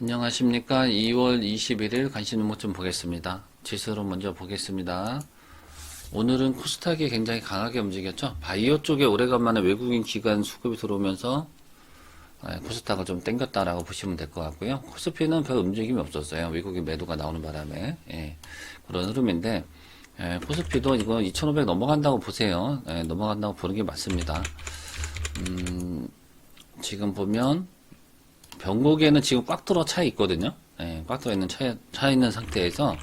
안녕하십니까. 2월 21일 관심 종목 좀 보겠습니다. 지수로 먼저 보겠습니다. 오늘은 코스닥이 굉장히 강하게 움직였죠. 바이오 쪽에 오래간만에 외국인 기관 수급이 들어오면서 예, 코스닥을 좀 땡겼다라고 보시면 될 것 같고요. 코스피는 별 움직임이 없었어요. 외국인 매도가 나오는 바람에 예, 그런 흐름인데 예, 코스피도 이거 2,500 넘어간다고 보세요. 예, 넘어간다고 보는 게 맞습니다. 음, 지금 보면 병곡에는 지금 꽉 들어 차 있거든요. 예, 꽉 들어 있는 차, 차 있는 상태에서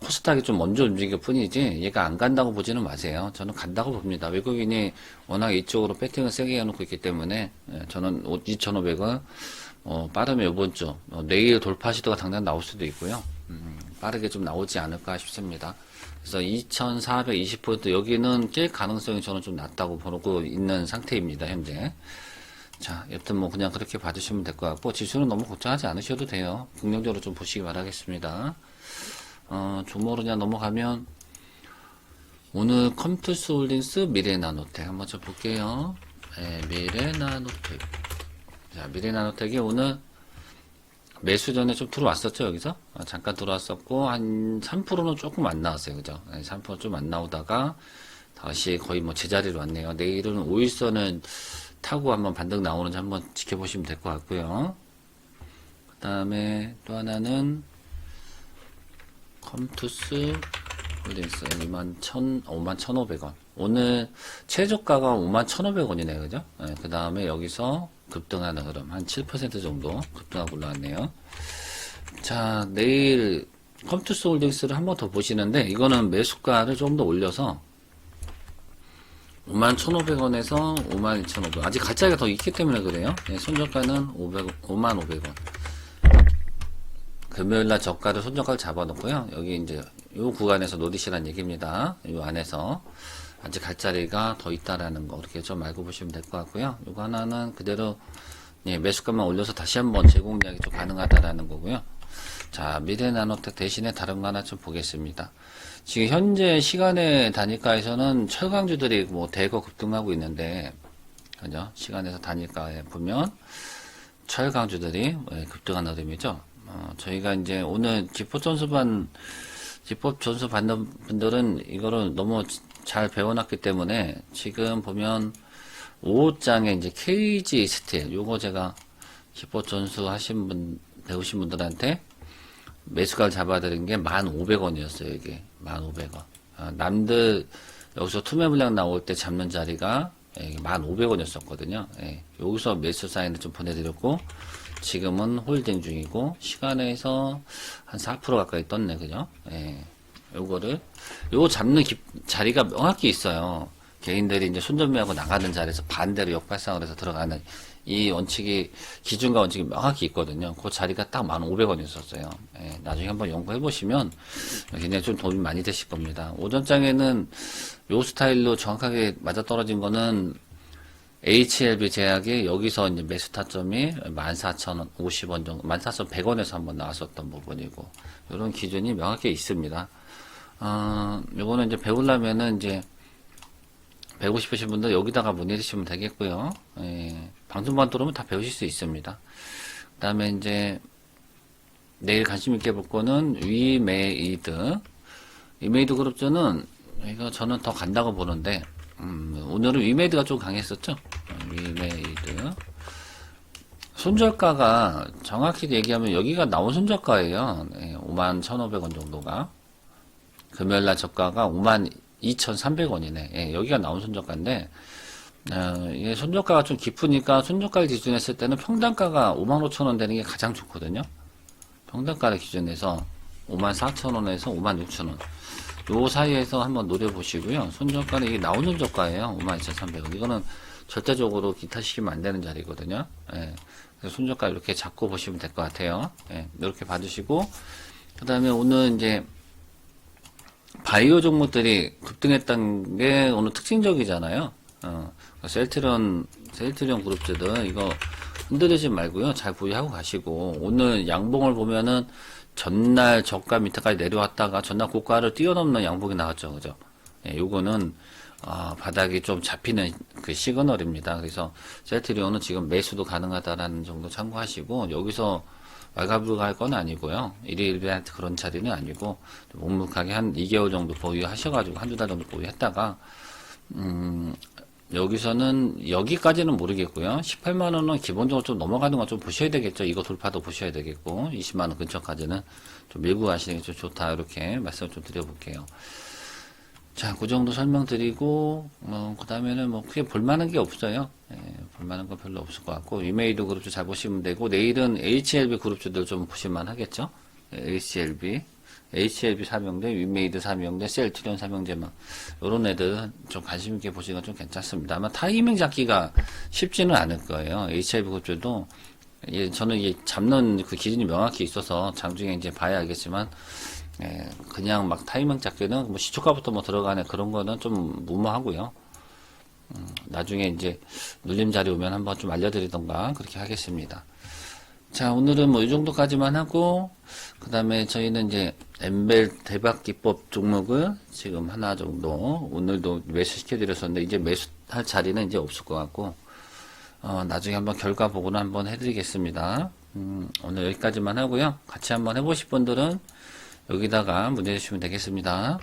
코스닥이 좀 먼저 움직일 뿐이지 얘가 안 간다고 보지는 마세요. 저는 간다고 봅니다. 외국인이 워낙 이쪽으로 배팅을 세게 해놓고 있기 때문에 예, 저는 2,500은 어, 빠르면 이번 주 어, 내일 돌파 시도가 당장 나올 수도 있고요. 음, 빠르게 좀 나오지 않을까 싶습니다. 그래서 2,420포인트 여기는 깰 가능성이 저는 좀 낮다고 보고 있는 상태입니다. 현재. 자, 여튼 뭐 그냥 그렇게 봐주시면 될 것 같고 지수는 너무 걱정하지 않으셔도 돼요. 긍정적으로 좀 보시기 바라겠습니다. 어, 그냥 넘어가면 오늘 컴투스 홀딩스 미래나노텍 한번 좀 볼게요. 네, 미래나노텍. 자, 미래나노텍이 오늘 매수 전에 좀 들어왔었죠, 여기서? 아, 잠깐 들어왔었고, 한 3%는 조금 안 나왔어요, 그죠? 네, 3%좀 안 나오다가, 다시 거의 뭐 제자리로 왔네요. 내일은 5일선은 타고 한번 반등 나오는지 한번 지켜보시면 될 것 같고요. 그 다음에 또 하나는 컴투스 홀딩스 2만 1 5만 1,500원. 오늘 최저가가 5만 1,500원이네요. 그죠? 그 다음에 여기서 급등하는 흐름. 한 7% 정도 급등하고 올라왔네요. 자, 내일 컴투스 홀딩스를 한번 더 보시는데, 이거는 매수가를 조금 더 올려서 51,500원에서 52,500원. 아직 가짜가 더 있기 때문에 그래요. 네, 손절가는 500, 55,500원. 금요일날 저가를 손절가를 잡아놓고요. 여기 이제 요 구간에서 노리시란 얘기입니다. 요 안에서 아직 갈 자리가 더 있다라는 거 그렇게 좀 알고 보시면 될 것 같고요. 요거 하나는 그대로 예, 매수가만 올려서 다시 한번 재공략이 좀 가능하다라는 거고요. 자, 미래 나노텍 대신에 다른 거 하나 좀 보겠습니다. 지금 현재 시간의 단위가에서는 철강주들이 뭐 대거 급등하고 있는데, 그죠? 시간에서 단위가에 보면 철강주들이 예, 급등한 흐름이죠. 어, 저희가 이제 오늘 기법 전수반, 기법 전수 받는 분들은 이거를 너무 잘 배워놨기 때문에 지금 보면 5장에 이제 KG 스틸, 요거 제가 기법 전수 하신 분, 배우신 분들한테 매수가를 잡아드린 게 1,500원이었어요, 이게. 1,500원. 아, 남들 여기서 투매 물량 나올 때 잡는 자리가 예, 1,500원이었었거든요. 예, 여기서 매수 사인을 좀 보내드렸고, 지금은 홀딩 중이고, 시간에서 한 4% 가까이 떴네, 그죠? 예, 요거를, 요거 잡는 기- 자리가 명확히 있어요. 개인들이 이제 손절매하고 나가는 자리에서 반대로 역발상을 해서 들어가는 이 원칙이 기준과 원칙이 명확히 있거든요. 그 자리가 딱 1,500원이었었어요. 예, 나중에 한번 연구해 보시면 굉장히 좀 도움이 많이 되실 겁니다. 오전장에는 요 스타일로 정확하게 맞아 떨어진 거는 HLB 제약이 여기서 이제 매수 타점이 14,050원 정도, 14,100원에서 한번 나왔었던 부분이고, 이런 기준이 명확히 있습니다. 어, 요거는 이제 배우려면은 이제 배우고 싶으신 분들 여기다가 문의하시면 되겠고요. 예, 방송반 들어오면 다 배우실 수 있습니다. 그 다음에 이제 내일 관심 있게 볼 거는 위메이드. 위메이드 그룹주는 이거 저는 더 간다고 보는데 음, 오늘은 위메이드가 좀 강했었죠. 어, 위메이드. 손절가가 정확히 얘기하면 여기가 나온 손절가예요. 예, 5만 1,500원 정도가. 금요일날 저가가 5만 2,300원이네. 예, 여기가 나온 손저가인데, 어, 이게 손저가가 좀 깊으니까 손저가를 기준했을 때는 평단가가 55,000원 되는 게 가장 좋거든요. 평단가를 기준해서 54,000원에서 56,000원. 요 사이에서 한번 노려보시고요. 손저가는 이게 나온 손저가예요. 52,300원. 이거는 절대적으로 기타 시키면 안 되는 자리거든요. 예. 손저가 이렇게 잡고 보시면 될 것 같아요. 예. 이렇게 봐주시고, 그 다음에 오늘 이제 바이오 종목들이 급등했던 게 오늘 특징적이잖아요. 어, 셀트리온, 셀트리온 그룹주들 이거 흔들리지 말고요. 잘 보유하고 가시고 오늘 양봉을 보면은 전날 저가 밑에까지 내려왔다가 전날 고가를 뛰어넘는 양봉이 나왔죠. 그죠? 예, 요거는 아, 바닥이 좀 잡히는 그 시그널입니다. 그래서 셀트리온은 지금 매수도 가능하다라는 정도 참고하시고 여기서 왈가불가할 건 아니고요. 일일비한테 그런 자리는 아니고 좀 묵묵하게 한 2개월 정도 보유하셔가지고 한두 달 정도 보유했다가 음, 여기서는 여기까지는 모르겠고요. 18만 원은 기본적으로 좀 넘어가는 거좀 보셔야 되겠죠. 이거 돌파도 보셔야 되겠고 20만 원 근처까지는 좀 밀고 가시는 게 좀 좋다 이렇게 말씀을 좀 드려볼게요. 자, 그 정도 설명드리고 뭐 그다음에는 뭐 크게 볼만한 게 없어요. 예, 볼만한 건 별로 없을 것 같고 위메이드 그룹주 잘 보시면 되고 내일은 HLB 그룹주들 좀 보실만 하겠죠. 예, HLB HLB 삼형제, 위메이드 삼형제, 셀트리온 삼형제만 요런 애들 좀 관심 있게 보시는 건좀 괜찮습니다. 아마 타이밍 잡기가 쉽지는 않을 거예요. HLB 그룹주도 예, 저는 이게 잡는 그 기준이 명확히 있어서 장중에 이제 봐야 알겠지만 예, 그냥 막 타이밍 잡기는 뭐 시초가부터 뭐 들어가는 그런 거는 좀 무모하고요. 음, 나중에 이제 눌림 자리 오면 한번 좀 알려드리던가 그렇게 하겠습니다. 자, 오늘은 뭐 이 정도까지만 하고, 그 다음에 저희는 이제 엠벨 대박 기법 종목을 지금 하나 정도 오늘도 매수시켜 드렸었는데, 이제 매수할 자리는 이제 없을 것 같고, 어, 나중에 한번 결과 보고는 한번 해드리겠습니다. 음, 오늘 여기까지만 하고요. 같이 한번 해보실 분들은 여기다가 문의 주시면 되겠습니다.